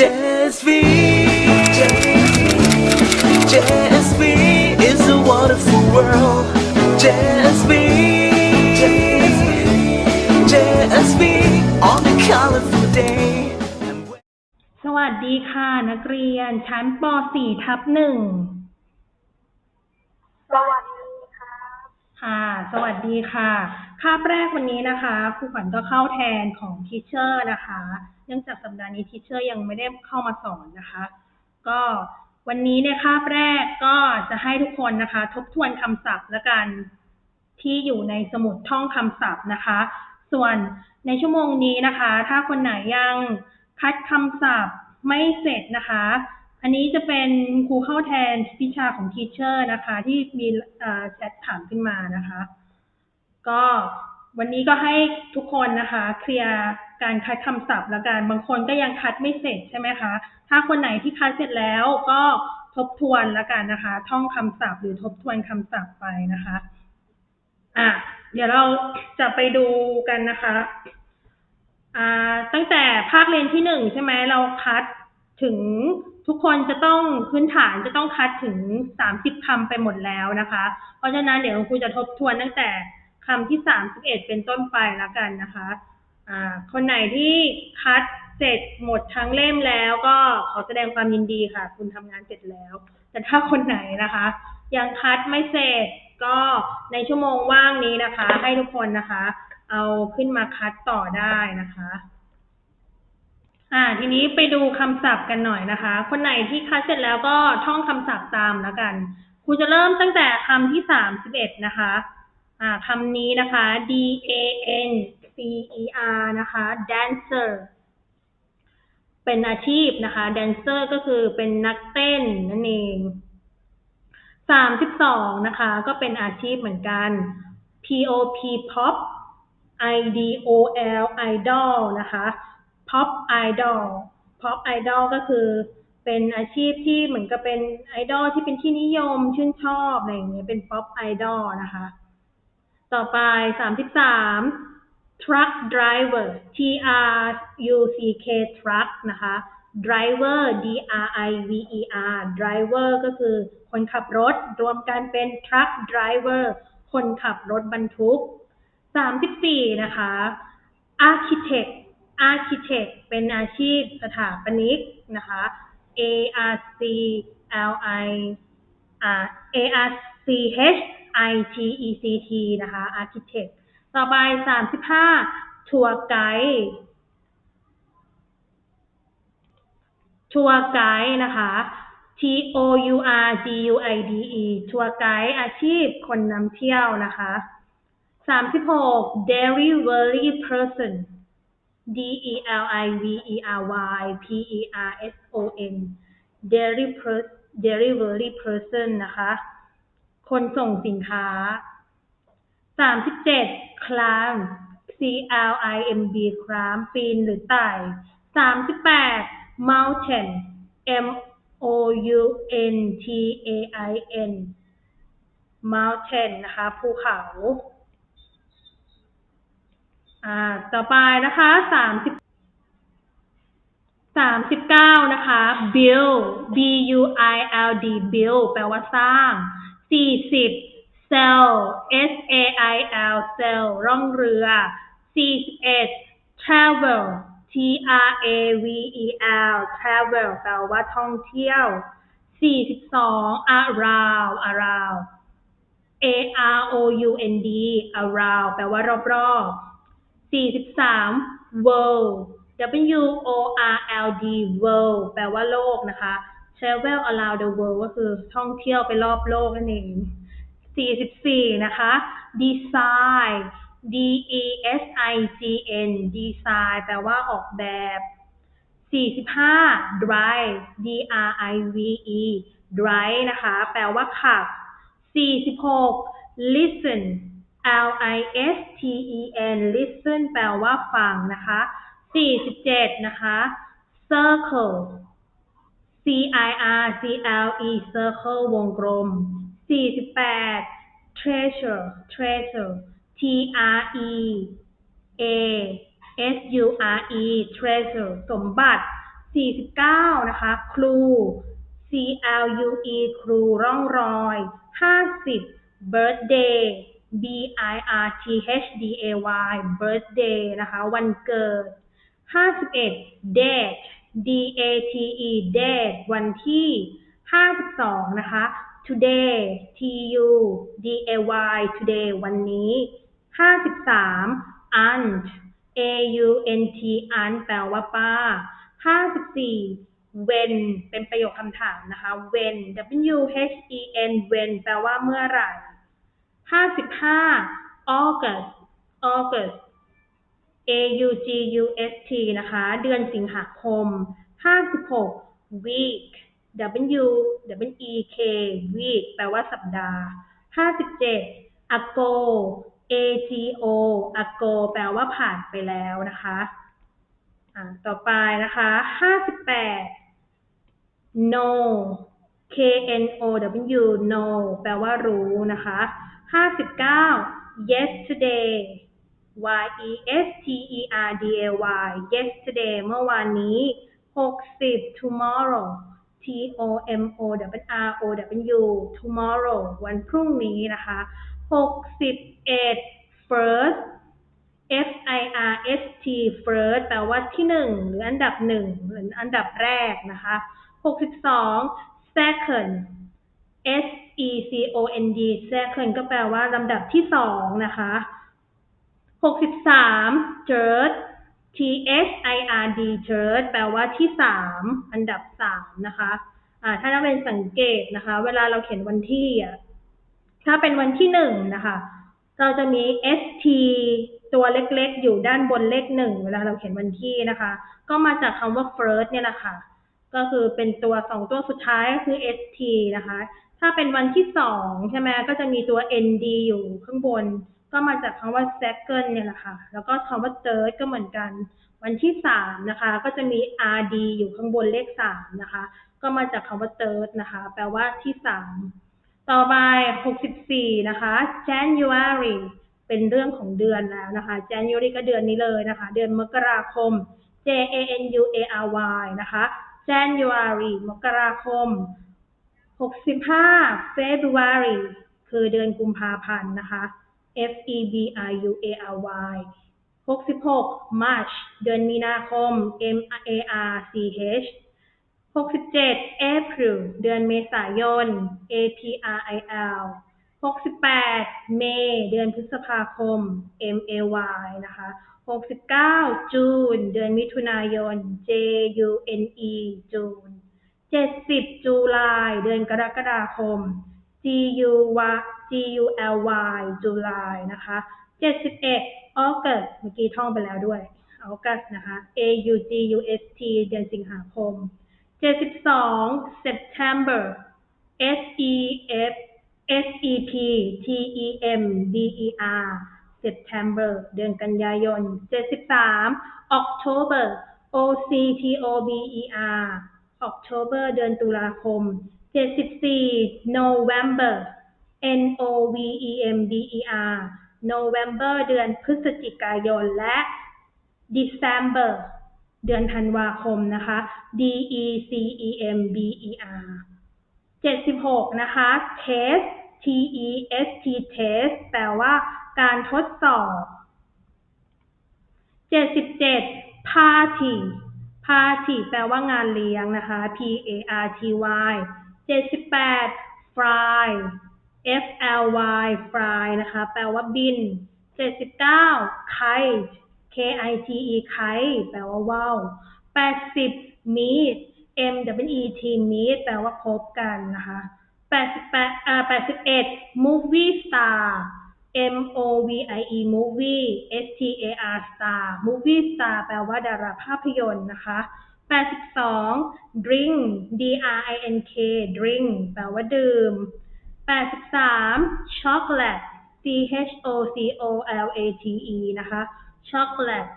JSV JSV is a wonderful world JSV JSV on a colorful day สวัสดีค่ะ นักเรียนชั้นป .4 ทับหนึ่งสวัสดีค่ะค่ะ สวัสดีค่ะ คาบแรกวันนี้นะคะครูขวัญก็เข้าแทนของทีเชอร์นะคะเนื่องจากสัปดาห์นี้ทีเชอร์ยังไม่ได้เข้ามาสอนนะคะ ก็วันนี้ในคาบแรกก็จะให้ทุกคนนะคะ ทบทวนคำศัพท์และกันที่อยู่ในสมุดท่องคำศัพท์นะคะ ส่วนในชั่วโมงนี้นะคะ ถ้าคนไหนยังคัดคำศัพท์ไม่เสร็จนะคะ อันนี้จะเป็นครูเข้าแทนวิชาของทีเชอร์นะคะ ที่มีแชทถามขึ้นมานะคะ ก็ วันนี้ก็ให้ทุกคนนะคะ เคลียร์การคัดคำศัพท์แล้วกันบางคนก็ยังคัดไม่เสร็จใช่ไหมคะ ถ้าคนไหนที่คัดเสร็จแล้วก็ทบทวนแล้วกันนะคะ ท่องคำศัพท์หรือทบทวนคำศัพท์ไปนะคะ อะเดี๋ยวเราจะไปดูกันนะคะอ่าตั้งแต่ภาคเรียนที่หนึ่งใช่ไหมเราคัดถึงทุกคนจะต้องพื้นฐานจะต้องคัดถึงสามสิบคำไปหมดแล้วนะคะ เพราะฉะนั้นเดี๋ยวครูจะทบทวนตั้งแต่ คำที่สามสิบเอ็ดเป็นต้นไปแล้วกันนะคะอ่าคนไหนที่คัดเสร็จหมดทั้งเล่มแล้วก็ขอแสดงความยินดีค่ะ คุณทำงานเสร็จแล้ว แต่ถ้าคนไหนนะคะ ยังคัดไม่เสร็จก็ในชั่วโมงว่างนี้นะคะ ให้ทุกคนนะคะ เอาขึ้นมาคัดต่อได้นะคะอ่าทีนี้ไปดูคำศัพท์กันหน่อยนะคะ คนไหนที่คัดเสร็จแล้วก็ท่องคำศัพท์ตามแล้วกันครูจะเริ่มตั้งแต่คำที่สามสิบเอ็ดนะคะ คำนี้นะคะ D A N C E R นะคะ dancer เป็นอาชีพนะคะ dancer ก็คือเป็นนักเต้นนั่นเองสามสิบสองนะคะ ก็เป็นอาชีพเหมือนกัน P O P pop I D O L idol นะคะ pop idol pop idol ก็คือเป็นอาชีพที่เหมือนกับเป็นไอดอลที่เป็นที่นิยมชื่นชอบอะไรอย่างเงี้ยเป็น pop idol นะคะ ต่อไปสามสิบสาม truck driver T R U C K truck นะคะ driver D R I V E R driver ก็คือคนขับรถ รวมกันเป็น truck driver คนขับรถบรรทุกสามสิบสี่นะคะ architect architect เป็นอาชีพสถาปนิกนะคะ A R C L I R A R C H I T E C T นะคะ architect ต่อไปสามสิบห้าทัวร์ไกด์ทัวร์ไกด์นะคะ T O U R G U I D E ทัวร์ไกด์อาชีพคนนำเที่ยวนะคะสามสิบหก delivery person D E L I V E R Y P E R S O N delivery delivery person นะคะ คนส่งสินค้าสามสิบเจ็ด climb C L I M B climb ปีนหรือไต่สามสิบแปด mountain M O U N T A I N mountain นะคะภูเขาอ่าต่อไปนะคะสามสิบสามสิบเก้านะคะ build B U I L D build แปลว่าสร้าง สี่สิบ sail S A I L sail ร่องเรือสี่สิบเอ็ด travel T R A V E L travel แปลว่าท่องเที่ยวสี่สิบสอง around around A R O U N D around แปลว่ารอบๆสี่สิบสาม world W O R L D world แปลว่าโลกนะคะ travel around the world ก็คือท่องเที่ยวไปรอบโลกนั่นเองสี่สิบสี่นะคะ design D E S I G N design แปลว่าออกแบบสี่สิบห้า drive D R I V E drive นะคะ แปลว่าขับสี่สิบหก listen L I S T E N listen แปลว่าฟังนะคะสี่สิบเจ็ดนะคะ circle C I R C L E circle วงกลมสี่สิบแปด treasure treasure T R E A S U R E treasure สมบัติ 49 นะคะครู C L U E ครูร่องรอย 50 birthday B I R T H D A Y birthday นะคะ วันเกิด 51 date D A T E date วันที่ 52 นะคะ today T U D A Y today วันนี้ 53 aunt A U N T aunt แปลว่าป้า 54 when เป็นประโยคคำถามนะคะ when W H E N when แปลว่าเมื่อไหร่ 55 August August A U G U S T นะคะ เดือนสิงหาคม 56 week W W E K week แปลว่าสัปดาห์ 57 ago A G O ago แปลว่าผ่านไปแล้วนะคะต่อไปนะคะ 58 know K N O W know แปลว่ารู้นะคะ 59 yesterday Y E S T E R D A Y yesterday เมื่อวานนี้ 60 tomorrow T O M O W R O W tomorrow วันพรุ่งนี้นะคะ 61 first F I R S T first แปลว่าที่หนึ่งหรืออันดับหนึ่งหรืออันดับแรกนะคะ 62 second S E C O N D second ก็แปลว่าลำดับที่สองนะคะ 63 third T H I R D third แปลว่าที่สามอันดับสามนะคะอ่าถ้านักเรียนสังเกตนะคะ เวลาเราเขียนวันที่อะถ้าเป็นวันที่หนึ่งนะคะ เราจะมี st ตัวเล็กๆ อยู่ด้านบนเลขหนึ่งเวลาเราเขียนวันที่นะคะ ก็มาจากคำว่า first เนี่ยแหละค่ะ ก็คือเป็นตัวสองตัวสุดท้ายก็คือ st นะคะ ถ้าเป็นวันที่สองใช่ไหมก็จะมีตัว nd อยู่ข้างบน ก็มาจากคำว่า second เนี่ยแหละค่ะ แล้วก็คำว่า third ก็เหมือนกัน วันที่สามนะคะ ก็จะมี rd อยู่ข้างบนเลขสามนะคะ ก็มาจากคำว่า third นะคะ แปลว่าที่สามต่อไป64นะคะ January เป็นเรื่องของเดือนแล้วนะคะ January ก็เดือนนี้เลยนะคะ เดือนมกราคม J A N U A R Y นะคะ January มกราคม 65 February คือเดือนกุมภาพันธ์นะคะ F E B R U A R Y 66 March เดือนมีนาคม M A R C H 67 April เดือนเมษายน A P R I L 68 May เดือนพฤษภาคม M A Y นะคะ69 June เดือนมิถุนายน J U N E June 70จุลายเดือนกรกฎาคม G U Y G U L Y จุลายนะคะ71 August เมื่อกี้ท่องไปแล้วด้วย August นะคะ A U G U S T เดือนสิงหาคม 72 September S E F S E P T E M B E R September เดือนกันยายน 73 October O C T O B E R October เดือนตุลาคม 74 November N O V E M B E R November เดือนพฤศจิกายนและ December เดือนธันวาคมนะคะ D E C E M B E R 76 นะคะ test T E S T test แปลว่าการทดสอบ 77 party party แปลว่างานเลี้ยงนะคะ P A R T Y เจ็ดสิบแปด fly f l y fly นะคะ แปลว่าบินเจ็ดสิบเก้า kite k i t e kite แปลว่าว่าวแปดสิบ meet m w e t meet แปลว่าพบกันนะคะแปดสิบแปดอ่าแปดสิบเอ็ด movie star M O V I E movie S T A R star movie star แปลว่าดาราภาพยนตร์นะคะ 82 drink D R I N K drink แปลว่าดื่ม 83 chocolate C H O C O L A T E นะคะ chocolate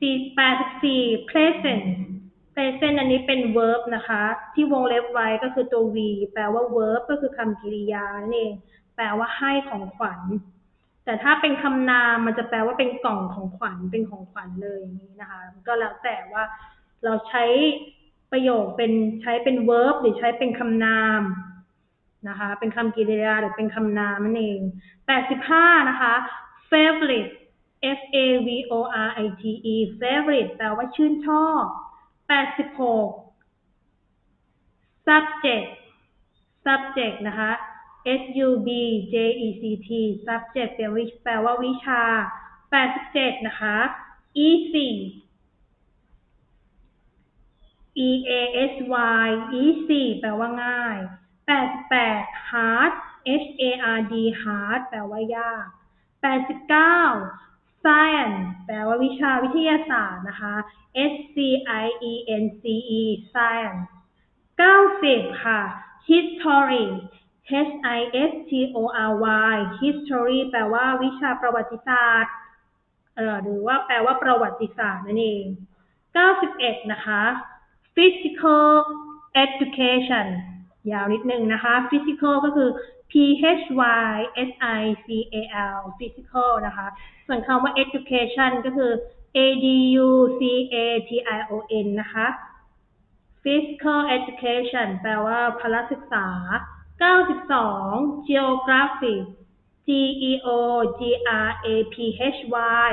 84 pleasant pleasant อันนี้เป็น verb นะคะ ที่วงเล็บไว้ก็คือตัว v แปลว่า verb ก็คือคำกริยานั่นเอง แปลว่าให้ของขวัญ แต่ถ้าเป็นคำนามมันจะแปลว่าเป็นกล่องของขวัญ เป็นของขวัญเลยอย่างนี้นะคะ ก็แล้วแต่ว่า เราใช้ประโยคเป็นใช้เป็น verb หรือใช้เป็นคำนามนะคะ เป็นคำกริยาหรือเป็นคำนามนั่นเอง 85 นะคะ favorite F A V O R I T E favorite แปลว่าชื่นชอบ 86 subject subject นะคะ S U B J E C T subject แปลว่าวิชา 87 นะคะ easy E A S Y easy แปลว่าง่าย 88 hard H A R D hard แปลว่ายาก 89 science แปลว่าวิชาวิทยาศาสตร์นะคะ S C I E N C E science 90 ค่ะ history H I S T O R Y history แปลว่าวิชาประวัติศาสตร์เอ่อหรือว่าแปลว่าประวัติศาสตร์นั่นเอง 91 นะคะ physical education ยาวนิดนึงนะคะ physical ก็คือ P H Y S I C A L physical นะคะ ส่วนคำว่า education ก็คือ A D U C A T I O N นะคะ physical education แปลว่าพละศึกษา 92 geography G E O G R A P H Y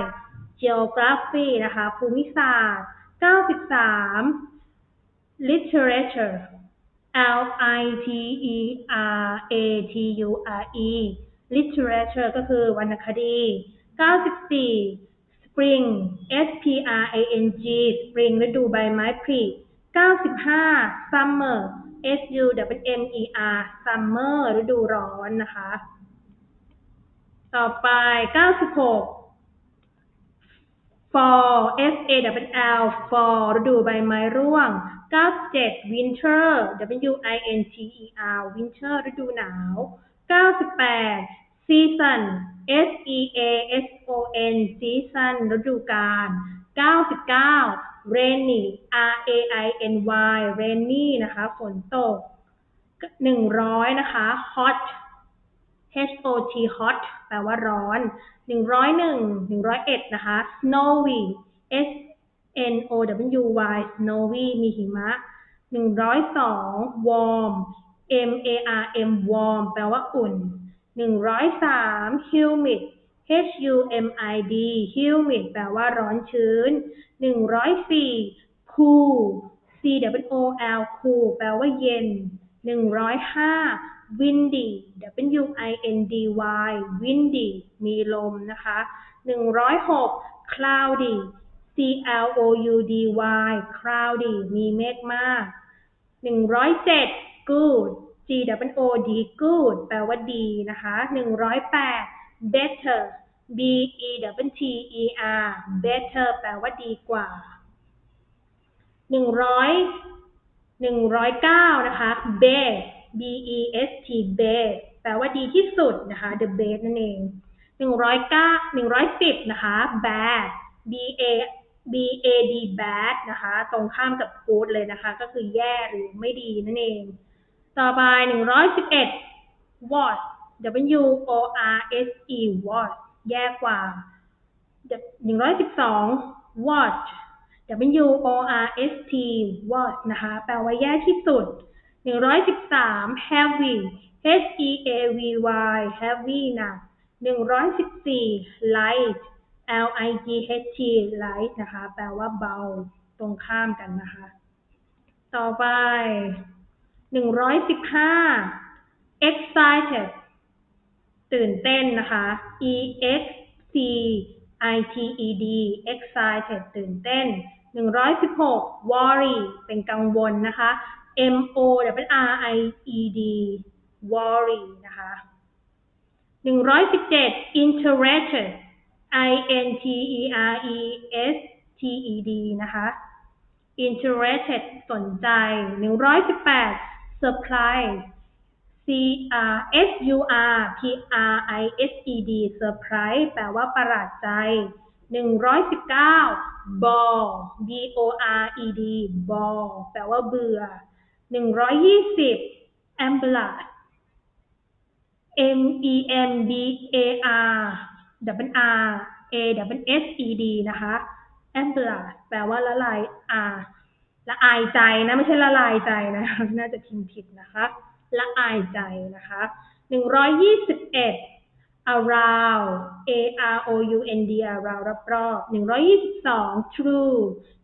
geography นะคะ ภูมิศาสตร์ 93 literature L I T E R A T U R E literature ก็คือวรรณคดี 94 spring S P R I N G spring ฤดูใบไม้ผลิ95 summer S U W M E R summer ฤดูร้อนนะคะ ต่อไป 96 fall F A W L fall ฤดูใบไม้ร่วง 97 winter W I N T E R winter ฤดูหนาว 98 season S E A S O N season ฤดูกาล99 rainy R A I N Y rainy นะคะฝนตก 100 นะคะ hot H O T hot แปลว่าร้อน 101 101 นะคะ snowy S N O W Y snowy มีหิมะ102 warm M A R M warm แปลว่าอุ่น103 humid H U M I D humid แปลว่าร้อนชื้น104 cool C W O L cool แปลว่าเย็น105 windy W I N D Y windy มีลมนะคะ106 cloudy C L O U D Y cloudy มีเมฆมาก 107 good G W O D good แปลว่าดีนะคะ 108 better B E W T E R better แปลว่าดีกว่า 100 109 นะคะ best B E S T best แปลว่าดีที่สุดนะคะ the best นั่นเอง 109 110 นะคะ bad B A B A D bad นะคะ ตรงข้ามกับ good เลยนะคะ ก็คือแย่หรือไม่ดีนั่นเอง ต่อไป 111 worse W O R S E worse แย่กว่า 112 worst W O R S T worst นะคะ แปลว่าแย่ที่สุด 113 heavy H E A V Y heavy หนัก114 light L I G H T light นะคะ แปลว่าเบาตรงข้ามกันนะคะ ต่อไปหนึ่งร้อยสิบห้า excited ตื่นเต้นนะคะ E X C I T E D excited ตื่นเต้นหนึ่งร้อยสิบหก worry เป็นกังวลนะคะ M O W R I E D worry นะคะหนึ่งร้อยสิบเจ็ด interested I N T E R E S T E D นะคะ interested สนใจ 118 surprise C R S U R P R I S E D surprise แปลว่าประหลาดใจ 119 bore B O R E D bore แปลว่าเบื่อ 120 ambulance M E M B A R W R A W S E D นะคะ ambulance แปลว่าละลาย R ละอายใจนะ ไม่ใช่ละลายใจนะ น่าจะพิมพ์ผิดนะคะ ละอายใจนะคะหนึ่งร้อยยี่สิบเอ็ด around a r o u n d around รอบๆหนึ่งร้อยยี่สิบสอง true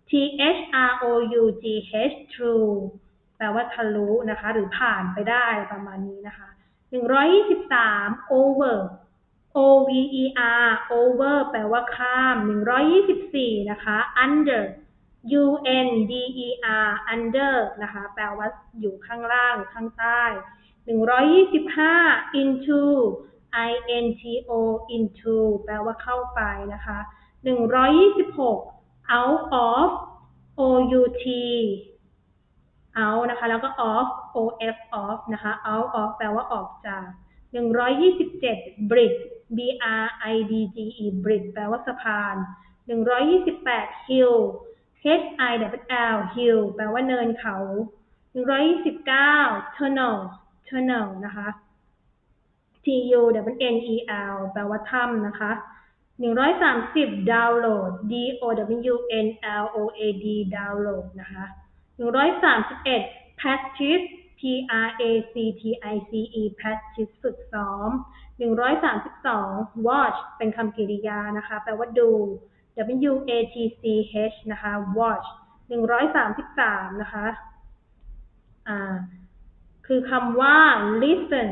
t h r o u g h true แปลว่าทะลุนะคะ หรือผ่านไปได้ประมาณนี้นะคะหนึ่งร้อยยี่สิบสาม over o v e r over แปลว่าข้ามหนึ่งร้อยยี่สิบสี่นะคะ under u n d e r under นะคะ แปลว่าอยู่ข้างล่างข้างใต้หนึ่งร้อยยี่สิบห้า into i n t o into แปลว่าเข้าไปนะคะหนึ่งร้อยยี่สิบหก out of o u t out นะคะ แล้วก็ off o f off นะคะ out of แปลว่าออกจากหนึ่งร้อยยี่สิบเจ็ด bridge b r i d g e bridge แปลว่าสะพานหนึ่งร้อยยี่สิบแปด hill h i w l hill แปลว่าเนินเขาหนึ่งร้อยยี่สิบเก้า tunnel tunnel นะคะ t u w n e l แปลว่าถ้ำนะคะหนึ่งร้อยสามสิบ download d o w n l o a d download นะคะหนึ่งร้อยสามสิบเอ็ด practice p r a c t i c e practice ฝึกซ้อมหนึ่งร้อยสามสิบสอง watch เป็นคำกริยานะคะ แปลว่าดู w a t c h นะคะ watch หนึ่งร้อยสามสิบสามนะคะอ่าคือคำว่า listen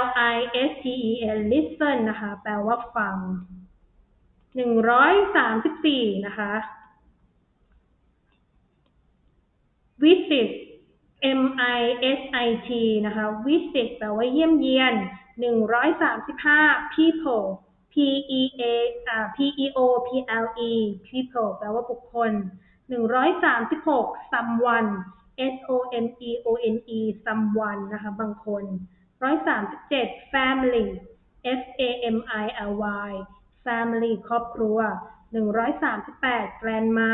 L I S T E N listen นะคะ แปลว่าฟังหนึ่งร้อยสามสิบสี่นะคะ visit M I S I T นะคะ visit แปลว่าเยี่ยมเยียน หนึ่งร้อยสามสิบห้า people P E A P E O P L E people แปลว่าบุคคลหนึ่งร้อยสามสิบหก someone S O M E O N E someone นะคะบางคนร้อยสามสิบเจ็ด family F A M I L Y family ครอบครัวหนึ่งร้อยสามสิบแปด grandma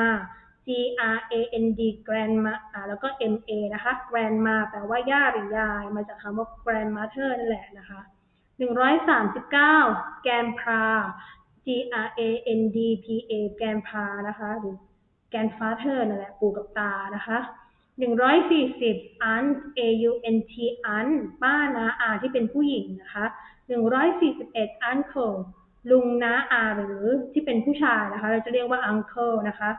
G R A N D grandma แล้วก็ M A นะคะ grandma แปลว่าย่าหรือยาย มาจากคำว่า grandmother นั่นแหละนะคะ หนึ่งร้อยสามสิบเก้า grandpa G R A N D P A grandpa นะคะหรือ grandfather นั่นแหละปู่กับตานะคะหนึ่งร้อยสี่สิบ aunt A U N T aunt ป้านาอาที่เป็นผู้หญิงนะคะหนึ่งร้อยสี่สิบเอ็ด uncle ลุงน้าอาหรือที่เป็นผู้ชายนะคะ เราจะเรียกว่า uncle นะคะ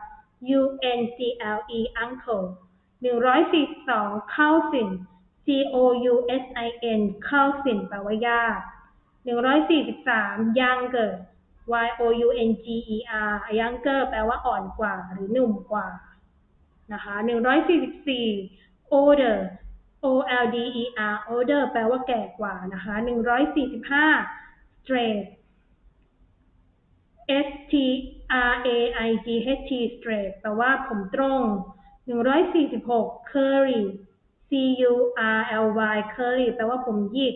U N C L E uncle หนึ่งร้อยสี่สิบสอง cousin C O U S I N cousin แปลว่าญาติหนึ่งร้อยสี่สิบสาม younger Y O U N G E R younger แปลว่าอ่อนกว่าหรือหนุ่มกว่านะคะหนึ่งร้อยสี่สิบสี่ older O L D E R older แปลว่าแก่กว่านะคะหนึ่งร้อยสี่สิบห้า straight S T R A I G H T straight แปลว่าผมตรงหนึ่งร้อยสี่สิบหก curly C U R L Y curly แปลว่าผมหยิก